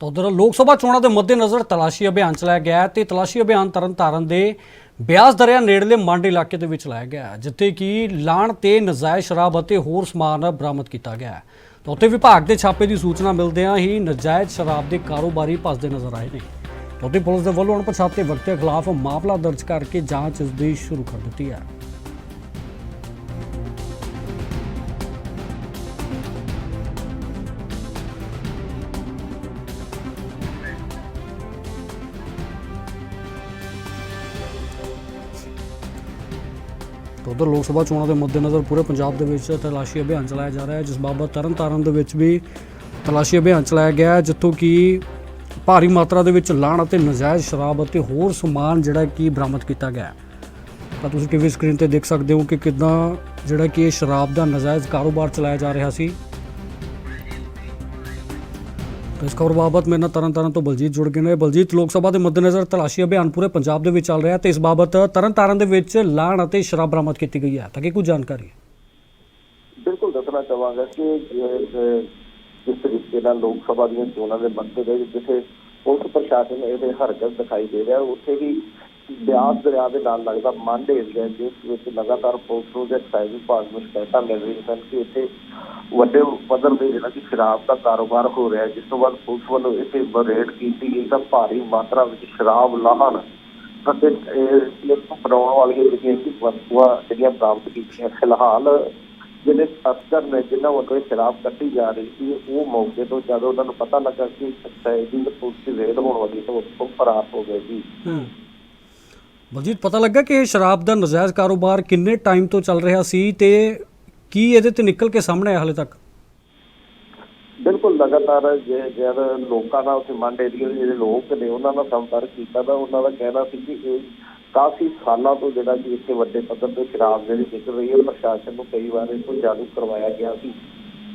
ਤਾਂ ਉਧਰ ਲੋਕ ਸਭਾ ਚੋਣਾਂ ਦੇ ਮੱਦੇਨਜ਼ਰ ਤਲਾਸ਼ੀ ਅਭਿਆਨ ਚਲਾਇਆ ਗਿਆ ਹੈ ਤੇ ਤਲਾਸ਼ੀ ਅਭਿਆਨ ਤਰਨਤਾਰਨ ਦੇ ਬਿਆਸ ਦਰਿਆ ਨੇੜਲੇ ਮੰਡ ਇਲਾਕੇ ਦੇ ਵਿੱਚ ਲਾਇਆ ਗਿਆ ਜਿੱਥੇ ਕਿ ਲਾਣ ਤੇ ਨਜਾਇਜ਼ ਸ਼ਰਾਬ ਅਤੇ ਹੋਰ ਸਮਾਨ ਬਰਾਮਦ ਕੀਤਾ ਗਿਆ ਤਾਂ ਉੱਥੇ ਵਿਭਾਗ ਦੇ ਛਾਪੇ ਦੀ ਸੂਚਨਾ ਮਿਲਦਿਆਂ ਹੀ ਨਜਾਇਜ਼ ਸ਼ਰਾਬ ਦੇ ਕਾਰੋਬਾਰੀ ਭੱਜਦੇ ਨਜ਼ਰ ਆਏ ਨੇ। ਤਾਂ ਉੱਥੇ ਪੁਲਿਸ ਦੇ ਵੱਲੋਂ ਅਣਪਛਾਤੇ ਵਿਅਕਤੀਆਂ ਖਿਲਾਫ ਮਾਮਲਾ ਦਰਜ ਕਰਕੇ ਜਾਂਚ ਇਸ ਦੀ ਸ਼ੁਰੂ ਕਰ ਦਿੱਤੀ ਹੈ। ਤਾਂ ਉਧਰ ਲੋਕ ਸਭਾ ਚੋਣਾਂ ਦੇ ਮੱਦੇਨਜ਼ਰ ਪੂਰੇ ਪੰਜਾਬ ਦੇ ਵਿੱਚ ਤਲਾਸ਼ੀ ਅਭਿਆਨ ਚਲਾਇਆ ਜਾ ਰਿਹਾ ਹੈ, ਜਿਸ ਬਾਬਤ ਤਰਨਤਾਰਨ ਦੇ ਵਿੱਚ ਵੀ ਤਲਾਸ਼ੀ ਅਭਿਆਨ ਚਲਾਇਆ ਗਿਆ ਜਿੱਥੋਂ ਕਿ ਭਾਰੀ ਮਾਤਰਾ ਦੇ ਵਿੱਚ ਲਾਣ ਅਤੇ ਨਜਾਇਜ਼ ਸ਼ਰਾਬ ਅਤੇ ਹੋਰ ਸਮਾਨ ਜਿਹੜਾ ਕਿ ਬਰਾਮਦ ਕੀਤਾ ਗਿਆ ਤਾਂ ਤੁਸੀਂ ਟੀਵੀ ਸਕਰੀਨ ਤੇ ਦੇਖ ਸਕਦੇ ਹੋ ਕਿ ਕਿਦਾਂ ਜਿਹੜਾ ਕਿ ਇਹ ਸ਼ਰਾਬ ਦਾ ਨਜਾਇਜ਼ ਕਾਰੋਬਾਰ ਚਲਾਇਆ ਜਾ ਰਿਹਾ ਸੀ। ਇਸ ਖਬਰ ਬਾਬਤ ਮੇਰੇ ਨਾਲ ਤਰਨਤਾਰਨ ਤੋਂ ਬਲਜੀਤ ਜੁੜ ਗਏ ਨੇ। ਬਲਜੀਤ, ਲੋਕ ਸਭਾ ਦੇ ਮੱਦੇਨਜ਼ਰ ਤਲਾਸ਼ੀ ਅਭਿਆਨ ਪੂਰੇ ਪੰਜਾਬ ਦੇ ਵਿੱਚ ਚੱਲ ਰਿਹਾ ਤੇ ਇਸ ਬਾਬਤ ਤਰਨਤਾਰਨ ਦੇ ਵਿੱਚ ਲਾਣ ਅਤੇ ਸ਼ਰਾਬ ਬਰਾਮਦ ਕੀਤੀ ਗਈ ਹੈ। ਤਾਂ ਕਿ ਕੁਝ ਜਾਣਕਾਰੀ ਬਿਲਕੁਲ ਦੱਸਣਾ ਚਾਹਾਂਗਾ ਕਿ ਜਿਸ ਤਰੀਕੇ ਨਾਲ ਲੋਕ ਸਭਾ ਦੀਆਂ ਚੋਣਾਂ ਦੇ ਮੱਦੇ ਦੇ ਜਿੱਥੇ ਪੁਲਿਸ ਪ੍ਰਸ਼ਾਸਨ ਇਹਦੇ ਹਰਕਤ ਦਿਖਾਈ ਦੇ ਰਿਹਾ, ਉੱਥੇ ਹੀ ਬਿਆਸ ਦਰਿਆ ਦੇ ਨਾਲ ਲੱਗਦਾ ਮੰਡ ਏਰੀਆ ਜਿਸ ਵਿੱਚ ਲਗਾਤਾਰ ਪੁਲਿਸ ਨੂੰ ਤੇ ਐਕਸਾਈਜ਼ ਵਿਭਾਗ ਨੂੰ ਸ਼ਿਕਾਇਤਾਂ ਮਿਲ ਰਹੀਆਂ ਸਨ ਕਿ ਇੱਥੇ ਵੱਡੇ ਪੱਧਰ ਤੇ ਜਿਹੜਾ ਕਿ ਸ਼ਰਾਬ ਦਾ ਕਾਰੋਬਾਰ ਹੋ ਰਿਹਾ ਜਿਸ ਤੋਂ ਬਾਅਦ ਪੁਲਿਸ ਵੱਲੋਂ ਇੱਥੇ ਰੇਡ ਕੀਤੀ ਗਈ ਤਾਂ ਭਾਰੀ ਮਾਤਰਾ ਵਿੱਚ ਸ਼ਰਾਬ, ਲਾਹਣ ਅਤੇ ਇਹ ਬਣਾਉਣ ਵਾਲੀਆਂ ਜਿਹੜੀਆਂ ਕਿ ਵਸਤੂਆਂ ਜਿਹੜੀਆਂ ਬਰਾਮਦ ਕੀਤੀਆਂ, ਫਿਲਹਾਲ ਜਿਹੜੇ ਤਸਕਰ ਨੇ, ਜਿਨ੍ਹਾਂ ਵੱਲੋਂ ਸ਼ਰਾਬ ਕੱਢੀ ਜਾ ਰਹੀ ਸੀ, ਉਹ ਮੌਕੇ ਤੋਂ ਜਦੋਂ ਉਹਨਾਂ ਨੂੰ ਪਤਾ ਲੱਗਾ ਕਿ ਸੱਚਾਈ ਦੀ ਪੁਲਿਸ ਦੀ ਰੇਡ ਹੋਣ ਵਾਲੀ ਤਾਂ ਉਹ ਫਰਾਰ ਹੋ ਗਏ ਜੀ ਬਲਜੀਤ, ਪਤਾ ਲੱਗਾ ਕਿ ਇਹ ਸ਼ਰਾਬ ਦਾ ਨਜਾਇਜ਼ ਕਾਰੋਬਾਰ ਕਿੰਨੇ ਟਾਈਮ ਤੋਂ ਚੱਲ ਰਿਹਾ ਸੀ ਤੇ ਕੀ ਇਹਦੇ ਤੇ ਨਿਕਲ ਕੇ ਸਾਹਮਣੇ ਆਇਆ ਹਾਲੇ ਤੱਕ? ਬਿਲਕੁਲ ਲਗਾਤਾਰ ਜੇ ਜਦ ਲੋਕਾਂ ਨਾਲ ਉੱਥੇ ਏਰੀਆ ਦੇ ਜਿਹੜੇ ਲੋਕ ਨੇ, ਉਹਨਾਂ ਨਾਲ ਸੰਪਰਕ ਕੀਤਾ ਤਾਂ ਉਹਨਾਂ ਦਾ ਕਹਿਣਾ ਸੀ ਕਿ ਇਹ ਕਾਫੀ ਸਾਲਾਂ ਤੋਂ ਜਿਹੜਾ ਕਿ ਇੱਥੇ ਵੱਡੇ ਪੱਧਰ ਤੇ ਸ਼ਰਾਬ ਜਿਹੜੀ ਵਿਕ ਰਹੀ ਹੈ ਪ੍ਰਸ਼ਾਸਨ ਨੂੰ ਕਈ ਵਾਰ ਇਸ ਤੋਂ ਜਾਣੂ ਕਰਵਾਇਆ ਗਿਆ ਸੀ।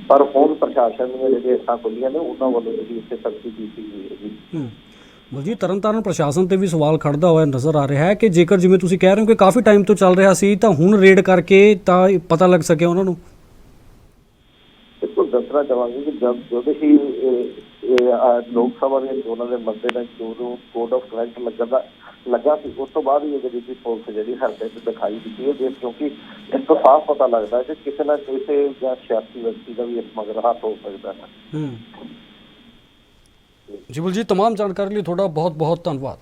ਪਰ ਹੁਣ ਪ੍ਰਸ਼ਾਸਨ ਨੇ ਜਿਹੜੇ ਅੱਖਾਂ ਖੁੱਲੀਆਂ ਨੇ, ਉਹਨਾਂ ਵੱਲੋਂ ਜਿਹੜੀ ਇੱਥੇ ਸਖਤੀ ਕੀਤੀ ਗਈ ਹੈ ਜੀ। ਹੂੰ। ਬਲਜੀਤ, ਤਰਨਤਾਰਨ ਪ੍ਰਸ਼ਾਸਨ ਤੇ ਵੀ ਸਵਾਲ ਖੜਦਾ ਹੋਇਆ ਨਜ਼ਰ ਆ ਰਿਹਾ ਹੈ ਕਿ ਜੇਕਰ ਜਿਵੇਂ ਤੁਸੀਂ ਕਹਿ ਰਹੇ ਹੋ ਕਿ ਕਾਫੀ ਟਾਈਮ ਤੋਂ ਚੱਲ ਰਿਹਾ ਸੀ, ਤਾਂ ਹੁਣ ਰੇਡ ਕਰਕੇ ਤਾਂ ਇਹ ਪਤਾ ਲੱਗ ਸਕਿਆ ਉਹਨਾਂ ਨੂੰ? ਦੱਸਣਾ ਚਾਹਾਂਗੇ ਕਿ ਜਦ ਜਦੋਂ ਹੀ ਇਹ- ਇਹ ਆਹ ਲੋਕ ਸਭਾ ਦੀਆਂ ਚੋਣਾਂ ਦੇ ਮੱਦੇ ਨਾਲ ਜਦੋਂ ਕੋਡ ਆਫ ਕਰੰਟ ਲੱਗਦਾ ਲੱਗਾ ਸੀ ਉਸ ਤੋਂ ਬਾਅਦ ਹੀ ਇਹ ਜਿਹੜੀ ਸੀ ਪੁਲਿਸ ਜਿਹੜੀ ਹਰਕਤ ਦਿਖਾਈ ਦਿੱਤੀ ਹੈ ਜਿਸ ਕਿਉਂਕਿ ਇਸ ਤੋਂ ਸਾਫ਼ ਪਤਾ ਲੱਗਦਾ ਹੈ ਕਿ ਕਿਸੇ ਨਾ ਕਿਸੇ ਜਾਂ ਸਿਆਸੀ ਵਿਅਕਤੀ ਦਾ ਵੀ ਇਸ ਮਗਰ ਹੱਥ ਹੋ ਸਕਦਾ ਹੈ ਹੂੰ ਜੀ ਬਲਜੀਤ तमाम ਜਾਣਕਾਰੀ ਲਈ ਤੁਹਾਡਾ ਬਹੁਤ ਬਹੁਤ ਧੰਨਵਾਦ